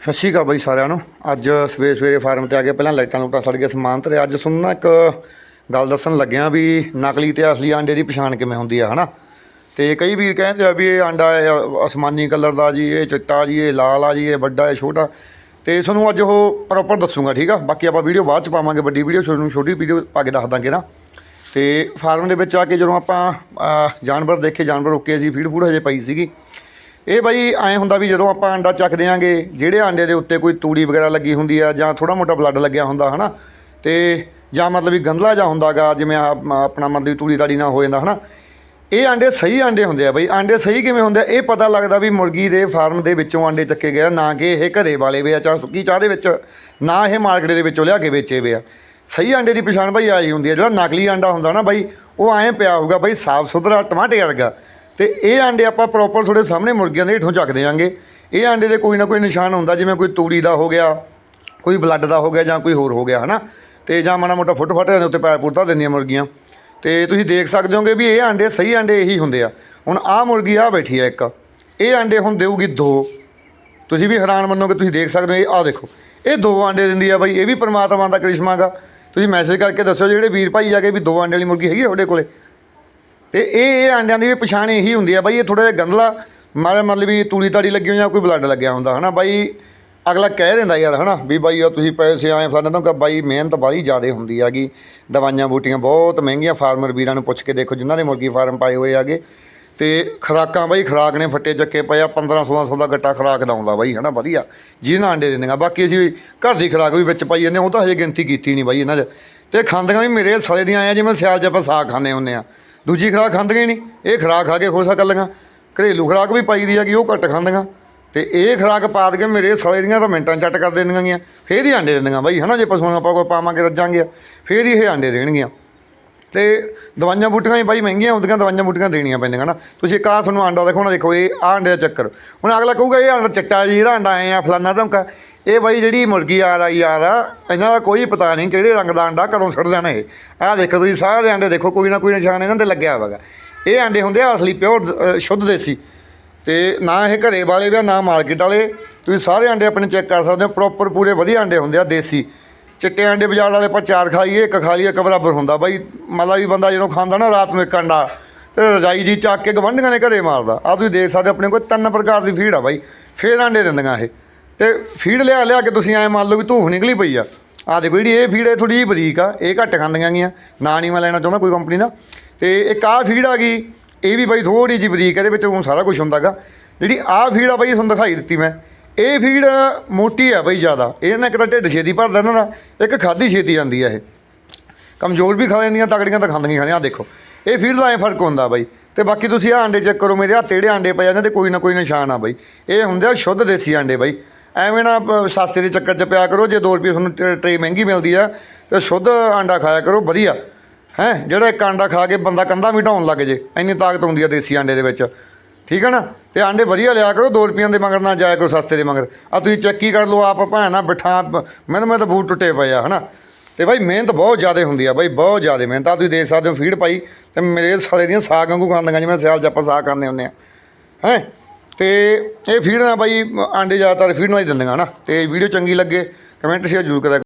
ਸਤਿ ਸ਼੍ਰੀ ਅਕਾਲ ਬਾਈ ਸਾਰਿਆਂ ਨੂੰ। ਅੱਜ ਸਵੇਰੇ ਸਵੇਰੇ ਫਾਰਮ ਤੇ ਆ ਕੇ ਪਹਿਲਾਂ ਲਾਈਟਾਂ ਲੂਟਾਂ ਸੜ ਗਏ ਸਮਾਨ ਤੇ ਅੱਜ ਤੁਹਾਨੂੰ ਨਾ ਇੱਕ ਗੱਲ ਦੱਸਣ ਲੱਗਿਆ ਵੀ ਨਕਲੀ ਤੇ ਅਸਲੀ ਆਂਡੇ ਦੀ ਪਛਾਣ ਕਿਵੇਂ ਹੁੰਦੀ ਆ, ਹਨਾ? ਤੇ ਕਈ ਵੀਰ ਕਹਿੰਦੇ ਆ ਵੀ ਇਹ ਆਂਡਾ ਹੈ ਅਸਮਾਨੀ ਕਲਰ ਦਾ ਜੀ, ਇਹ ਚਿੱਟਾ ਜੀ, ਇਹ ਲਾਲ ਆ ਜੀ, ਇਹ ਵੱਡਾ ਹੈ ਛੋਟਾ। ਤੇ ਤੁਹਾਨੂੰ ਅੱਜ ਉਹ ਪ੍ਰੋਪਰ ਦੱਸੂਗਾ, ਠੀਕ ਆ? ਬਾਕੀ ਆਪਾਂ ਵੀਡੀਓ ਬਾਅਦ ਚ ਪਾਵਾਂਗੇ, ਵੱਡੀ ਵੀਡੀਓ ਤੁਹਾਨੂੰ ਛੋਟੀ ਵੀਡੀਓ ਪਾ ਕੇ ਦੱਸ ਦਾਂਗੇ ਨਾ। ਤੇ ਫਾਰਮ ਦੇ ਵਿੱਚ ਆ ਕੇ ਜਦੋਂ ਆਪਾਂ ਜਾਨਵਰ ਦੇਖੇ, ਜਾਨਵਰ ਓਕੇ ਸੀ ਫੀਡ ਫੂਡ ਹਜੇ ਪਈ ਸੀਗੀ। ਇਹ ਬਾਈ ਐਂ ਹੁੰਦਾ ਵੀ ਜਦੋਂ ਆਪਾਂ ਅੰਡਾ ਚੱਕ ਦਿਆਂਗੇ ਜਿਹੜੇ ਆਂਡੇ ਦੇ ਉੱਤੇ ਕੋਈ ਤੂੜੀ ਵਗੈਰਾ ਲੱਗੀ ਹੁੰਦੀ ਆ ਜਾਂ ਥੋੜਾ ਮੋਟਾ ਬਲੱਡ ਲੱਗਿਆ ਹੁੰਦਾ, ਹਨਾ? ਤੇ ਜਾਂ ਮਤਲਬ ਵੀ ਗੰਧਲਾ ਜਾਂ ਹੁੰਦਾਗਾ ਜਿਵੇਂ ਆਪਣਾ ਮਤਲਬ ਵੀ ਤੂੜੀ ਤਾੜੀ ਨਾ ਹੋ ਜਾਂਦਾ, ਹਨਾ? ਇਹ ਆਂਡੇ ਸਹੀ ਆਂਡੇ ਹੁੰਦੇ ਆ ਬਈ। ਆਂਡੇ ਸਹੀ ਕਿਵੇਂ ਹੁੰਦੇ ਆ? ਇਹ ਪਤਾ ਲੱਗਦਾ ਵੀ ਮੁਰਗੀ ਦੇ ਫਾਰਮ ਦੇ ਵਿੱਚੋਂ ਆਂਡੇ ਚੱਕੇ ਗਏ ਆ, ਨਾ ਕਿ ਇਹ ਘਰੇ ਵਾਲੇ ਵੇ ਆ, ਚਾਹ ਸੁੱਕੀ ਚਾਹ ਦੇ ਵਿੱਚ, ਨਾ ਇਹ ਮਾਰਕੀਟ ਦੇ ਵਿੱਚੋਂ ਲਿਆ ਕੇ ਵੇਚੇ ਵੇ ਆ। ਸਹੀ ਆਂਡੇ ਦੀ ਪਛਾਣ ਬਈ ਆਈ ਹੁੰਦੀ ਆ, ਜਿਹੜਾ ਨਕਲੀ ਆਂਡਾ ਹੁੰਦਾ ਨਾ ਬਈ, ਉਹ ਐਂ ਪਿਆ ਹੋਊਗਾ ਬਈ ਸਾਫ਼ ਸੁਥਰਾ ਟਮਾਟੇ ਵਰਗਾ। ਤੇ ਇਹ ਆਂਡੇ ਆਪਾਂ ਪ੍ਰੋਪਰ ਤੁਹਾਡੇ ਸਾਹਮਣੇ ਮੁਰਗੀਆਂ ਦੇ ਹੇਠੋਂ ਚੱਕ ਦਿਆਂਗੇ। ਇਹ ਆਂਡੇ ਦੇ ਕੋਈ ਨਾ ਕੋਈ ਨਿਸ਼ਾਨ ਹੁੰਦਾ, ਜਿਵੇਂ ਕੋਈ ਤੂੜੀ ਦਾ ਹੋ ਗਿਆ, ਕੋਈ ਬਲੱਡ ਦਾ ਹੋ ਗਿਆ ਜਾਂ ਕੋਈ ਹੋਰ ਹੋ ਗਿਆ, ਹਨਾ? ਤੇ ਜਾਂ ਮਾੜਾ ਮੋਟਾ ਫੁੱਟ ਫੱਟ ਦੇ ਉੱਤੇ ਪੈਰ ਪੁੱਟਾ ਦਿੰਦੀਆਂ ਮੁਰਗੀਆਂ। ਤੇ ਤੁਸੀਂ ਦੇਖ ਸਕਦੇ ਹੋਗੇ ਵੀ ਇਹ ਆਂਡੇ ਸਹੀ ਆਂਡੇ ਇਹੀ ਹੁੰਦੇ ਆ। ਹੁਣ ਆਹ ਮੁਰਗੀ ਆ ਬੈਠੀ ਆ ਇੱਕ। ਇਹ ਆਂਡੇ ਹੁਣ ਦੇਊਗੀ ਦੋ। ਤੁਸੀਂ ਵੀ ਹੈਰਾਨ ਮੰਨੋਗੇ, ਤੁਸੀਂ ਦੇਖ ਸਕਦੇ ਹੋ, ਇਹ ਆਹ ਦੇਖੋ। ਇਹ ਦੋ ਆਂਡੇ ਦਿੰਦੀ ਆ ਬਾਈ, ਇਹ ਵੀ ਪਰਮਾਤਮਾ ਦਾ ਕਰਿਸ਼ਮਾ ਗਾ। ਤੁਸੀਂ ਮੈਸੇਜ ਕਰਕੇ ਦੱਸੋ ਜਿਹੜੇ ਵੀਰ ਭਾਈ ਆ ਕੇ ਵੀ ਦੋ ਆਂਡੇ ਵਾਲੀ ਮੁਰਗੀ ਹੈਗੀ ਆ ਤੁਹਾਡੇ ਕੋਲੇ। ਤੇ ਇਹ ਇਹ ਆਂਡਿਆਂ ਦੀ ਵੀ ਪਛਾਣ ਇਹੀ ਹੁੰਦੀ ਆ ਬਾਈ, ਇਹ ਥੋੜਾ ਜਿਹਾ ਗੰਦਲਾ ਮਾਰੇ ਮਤਲਬ ਵੀ ਤੂੜੀ ਤਾੜੀ ਲੱਗੀ ਹੋਈ ਜਾਂ ਕੋਈ ਬਲੱਡ ਲੱਗਿਆ ਹੁੰਦਾ, ਹਨਾ ਬਾਈ? ਅਗਲਾ ਕਹਿ ਦਿੰਦਾ ਯਾਰ, ਹਨਾ ਵੀ ਬਾਈ ਉਹ ਤੁਸੀਂ ਪੈਸੇ ਆਏ ਫਲਾਣਾ ਤਾਂ ਕਿ ਬਾਈ ਮਿਹਨਤ ਬਾਹਲੀ ਜ਼ਿਆਦਾ ਹੁੰਦੀ ਹੈਗੀ। ਦਵਾਈਆਂ ਬੂਟੀਆਂ ਬਹੁਤ ਮਹਿੰਗੀਆਂ, ਫਾਰਮਰ ਵੀਰਾਂ ਨੂੰ ਪੁੱਛ ਕੇ ਦੇਖੋ, ਜਿਨ੍ਹਾਂ ਨੇ ਮੁਰਗੀ ਫਾਰਮ ਪਾਏ ਹੋਏ ਹੈਗੇ। ਤੇ ਖਰਾਕਾਂ ਬਾਈ, ਖਰਾਕ ਨੇ ਫੱਟੇ ਚੱਕੇ ਪਏ ਆ 15 1600 ਦਾ ਗੱਟਾ ਖਰਾਕ ਦਾ ਆਉਂਦਾ ਬਾਈ, ਹਨਾ ਵਧੀਆ। ਜਿਹਨਾਂ ਨਾਲ ਆਂਡੇ ਦਿੰਦੀਆਂ ਬਾਕੀ ਅਸੀਂ ਘਰ ਦੀ ਖਰਾਕ ਵੀ ਵਿੱਚ ਪਾਈ ਜਾਂਦੇ ਉਹ ਤਾਂ ਹਜੇ ਗਿਣਤੀ ਕੀਤੀ ਨਹੀਂ ਬਾਈ ਇਹਨਾਂ 'ਚ। ਤੇ ਖਾਂਦੀਆਂ ਵੀ ਮੇਰੇ ਸਾਲੇ ਦੀਆਂ ਆਇਆ, ਜਿਵੇਂ ਸਿਆਲ 'ਚ ਆਪਾਂ ਸਾਗ ਖਾਂਦੇ ਹੁੰਦੇ ਆ। ਦੂਜੀ ਖੁਰਾਕ ਖਾਂਦੀਆਂ ਹੀ ਨਹੀਂ। ਇਹ ਖੁਰਾਕ ਖਾ ਕੇ ਖੁਸ਼ ਕਰ ਲਈਆਂ ਘਰੇਲੂ ਖੁਰਾਕ ਵੀ ਪਾਈ ਦੀ ਹੈਗੀ, ਉਹ ਘੱਟ ਖਾਂਦੀਆਂ। ਤੇ ਇਹ ਖੁਰਾਕ ਪਾ ਕੇ ਮੇਰੇ ਸਾਲੇ ਦੀਆਂ ਤਾਂ ਮਿੰਟਾਂ ਚੱਟ ਕਰ ਦਿੰਦੀਆਂ ਗੀਆਂ। ਫੇਰ ਹੀ ਆਂਡੇ ਦਿੰਦੀਆਂ ਬਾਈ, ਹਨਾ, ਜੇ ਪਸ਼ੂਆਂ ਆਪਾਂ ਕੋਈ ਪਾਵਾਂਗੇ ਰੱਜਾਂਗੇ ਫੇਰ ਹੀ ਇਹ ਆਂਡੇ ਦੇਣਗੀਆਂ। ਤੇ ਦਵਾਈਆਂ ਬੂਟੀਆਂ ਵੀ ਬਾਈ ਮਹਿੰਗੀਆਂ ਹੁੰਦੀਆਂ ਦਵਾਈਆਂ ਬੂਟੀਆਂ ਦੇਣੀਆਂ ਪੈਂਦੀਆਂ ਨਾ। ਤੁਸੀਂ ਇੱਕ ਆਹ ਤੁਹਾਨੂੰ ਆਂਡਾ ਦਿਖਾਉਣਾ, ਦੇਖੋ, ਇਹ ਆਂਡੇ ਦਾ ਚੱਕਰ। ਹੁਣ ਅਗਲਾ ਕਹੂਗਾ, ਇਹ ਆਂਡਾ ਚਿੱਟਾ ਜੀ, ਜਿਹੜਾ ਆਂਡਾ ਆਏ ਆ, ਫਲਾਨਾ ਧਮਕਾ ਇਹ ਬਾਈ ਜਿਹੜੀ ਮੁਰਗੀ ਆਰ ਆਈ ਆਰ ਆ ਇਹਨਾਂ ਦਾ ਕੋਈ ਪਤਾ ਨਹੀਂ ਕਿਹੜੇ ਰੰਗ ਦਾ ਆਂਡਾ ਕਦੋਂ ਛੱਡ ਜਾਣਾ ਇਹ। ਆਹ ਦੇਖੋ ਤੁਸੀਂ ਸਾਰੇ ਆਂਡੇ ਦੇਖੋ ਕੋਈ ਨਾ ਕੋਈ ਨਿਸ਼ਾਨ ਇਹਨਾਂ ਤੇ ਲੱਗਿਆ ਹੋਵੇਗਾ ਇਹ ਆਂਡੇ ਹੁੰਦੇ ਆ ਅਸਲੀ ਪਿਓਰ ਸ਼ੁੱਧ ਦੇਸੀ। ਤੇ ਨਾ ਇਹ ਘਰੇ ਵਾਲੇ ਵੀ ਆ, ਨਾ ਮਾਰਕੀਟ ਵਾਲੇ। ਤੁਸੀਂ ਸਾਰੇ ਆਂਡੇ ਆਪਣੇ ਚੈੱਕ ਕਰ ਸਕਦੇ ਹੋ ਪ੍ਰੋਪਰ ਪੂਰੇ ਵਧੀਆ ਆਂਡੇ ਹੁੰਦੇ ਆ ਦੇਸੀ। ਚਿੱਟੇ ਆਂਡੇ ਬਾਜ਼ਾਰ ਵਾਲੇ ਆਪਾਂ ਚਾਰ ਖਾਈਏ ਇੱਕ ਖਾ ਲਈਏ ਇੱਕ ਬਰਾਬਰ ਹੁੰਦਾ। ਬਾਈ ਮਤਲਬ ਵੀ ਬੰਦਾ ਜਦੋਂ ਖਾਂਦਾ ਨਾ ਰਾਤ ਨੂੰ ਇੱਕ ਅੰਡਾ ਤੇ ਰਜਾਈ ਜੀ ਚੱਕ ਕੇ ਗਵੰਡੀਆਂ ਨੇ ਘਰੇ ਮਾਰਦਾ। ਆ ਤੁਸੀਂ ਦੇਖ ਸਕਦੇ ਹੋ ਆਪਣੇ ਕੋਲ ਤਿੰਨ ਪ੍ਰਕਾਰ ਦੀ ਫੀਡ ਆ ਬਾਈ। ਫੇਰ ਆਂਡੇ ਦਿੰਦੀਆਂ ਇਹ। ਤੇ ਫੀਡ ਲਿਆ ਲਿਆ ਕੇ ਤੁਸੀਂ ਐ ਮੰਨ ਲਓ ਵੀ ਧੂਫ ਨਿਕਲੀ ਪਈ ਆ। ਆ ਦੇਖੋ ਜਿਹੜੀ ਇਹ ਫੀਡ ਹੈ ਥੋੜੀ ਜਿਹੀ ਬਰੀਕ ਆ, ਇਹ ਘੱਟ ਖਾਂਦੀਆਂ ਗੀਆਂ। ਨਾ ਨਹੀਂ ਮੈਂ ਲੈਣਾ ਚਾਹੁੰਦਾ ਕੋਈ ਕੰਪਨੀ ਦਾ ਤੇ ਇੱਕ ਆਹ ਫੀਡ ਆ ਗਈ, ਇਹ ਵੀ ਬਾਈ ਥੋੜੀ ਜਿਹੀ ਬਰੀਕ ਇਹਦੇ ਵਿੱਚ ਹੁਣ ਸਾਰਾ ਕੁਝ ਹੁੰਦਾਗਾ ਜਿਹੜੀ ਆਹ ਫੀਡ ਆ ਬਾਈ ਤੁਹਾਨੂੰ ਦਿਖਾਈ ਦਿੱਤੀ ਮੈਂ, ਇਹ ਫੀਡ ਮੋਟੀ ਆ ਬਾਈ ਜ਼ਿਆਦਾ। ਇਹ ਨਾ ਇੱਕ ਤਾਂ ਢਿੱਡ ਛੇਤੀ ਭਰਦਾ ਇਹਨਾਂ ਦਾ, ਇੱਕ ਖਾਦੀ ਛੇਤੀ ਜਾਂਦੀ ਆ ਇਹ। ਕਮਜ਼ੋਰ ਵੀ ਖਾ ਲੈਂਦੀਆਂ, ਤਕੜੀਆਂ ਤਾਂ ਖਾਂਦੀਆਂ ਖਾਂਦੀਆਂ, ਆਹ ਦੇਖੋ। ਇਹ ਫੀਡ ਦਾ ਐ ਫ਼ਰਕ ਹੁੰਦਾ ਬਾਈ। ਤੇ ਬਾਕੀ ਤੁਸੀਂ ਆਹ ਆਂਡੇ ਚੈੱਕ ਕਰੋ, ਮੇਰੇ ਹੱਥ ਜਿਹੜੇ ਆਂਡੇ ਪਏ ਜਾਂਦੇ ਤੇ ਕੋਈ ਨਾ ਕੋਈ ਨਿਸ਼ਾਨ ਆ ਬਾਈ। ਇਹ ਹੁੰਦੇ ਆ ਸ਼ੁੱਧ ਦੇਸੀ ਆਂਡੇ ਬਾਈ। ਐਵੇਂ ਨਾ ਅਹ, ਸਸਤੇ ਦੇ ਚੱਕਰ 'ਚ ਪਿਆ ਕਰੋ ਜੇ 2 ਰੁਪਏ ਤੁਹਾਨੂੰ ਟਰੇ ਟਰੇ ਮਹਿੰਗੀ ਮਿਲਦੀ ਆ ਤੇ ਸ਼ੁੱਧ ਆਂਡਾ ਖਾਇਆ ਕਰੋ ਵਧੀਆ। ਹੈ ਜਿਹੜਾ ਇੱਕ ਆਂਡਾ ਖਾ ਕੇ ਬੰਦਾ ਕੰਧਾ ਵੀ ਢਾਉਣ ਲੱਗ ਜੇ ਇੰਨੀ ਤਾਕਤ ਹੁੰਦੀ ਆ ਦੇਸੀ ਆਂਡੇ ਦੇ ਵਿੱਚ। ਠੀਕ ਹੈ ਨਾ? ਤੇ ਆਂਡੇ ਵਧੀਆ ਲਿਆ ਕਰੋ 2 ਰੁਪਈਆਂ ਦੇ ਮਗਰ ਨਾ ਜਾਇਆ ਕਰੋ ਸਸਤੇ ਦੇ ਮਗਰ। ਆ ਤੁਸੀਂ ਚੈੱਕ ਹੀ ਕਰ ਲਓ ਆਪ ਭਾਣਾ ਬਿਠਾ ਮੈਨੂੰ ਮੈਂ ਤਾਂ ਬੂਟ ਟੁੱਟੇ ਪਏ ਆ ਹਨਾ? ਤੇ ਬਾਈ ਮਿਹਨਤ ਬਹੁਤ ਜ਼ਿਆਦਾ ਹੁੰਦੀ ਆ ਬਾਈ ਬਹੁਤ ਜ਼ਿਆਦਾ ਮਿਹਨਤ ਆ। ਤੁਸੀਂ ਦੇਖ ਸਕਦੇ ਹੋ ਫੀਡ ਪਾਈ ਤੇ ਮੇਰੇ ਸਾਲੇ ਦੀਆਂ ਸਾਗ ਵਾਂਗੂ ਖਾਂਦੀਆਂ ਜਿਵੇਂ ਸਿਆਲ ਚ ਆਪਾਂ ਸਾਗ ਖਾਂਦੇ ਹੁੰਦੇ ਆ। ਹੈ? ਤੇ ਇਹ ਫੀਡ ਨਾ ਬਾਈ ਆਂਡੇ ਜ਼ਿਆਦਾਤਰ ਫੀਡ ਨਾਲ ਹੀ ਦਿੰਦੀਆਂ ਹਨਾ। ਤੇ ਵੀਡੀਓ ਚੰਗੀ ਲੱਗੇ ਕਮੈਂਟ ਸ਼ੇਅਰ ਜ਼ਰੂਰ ਕਰਿਆ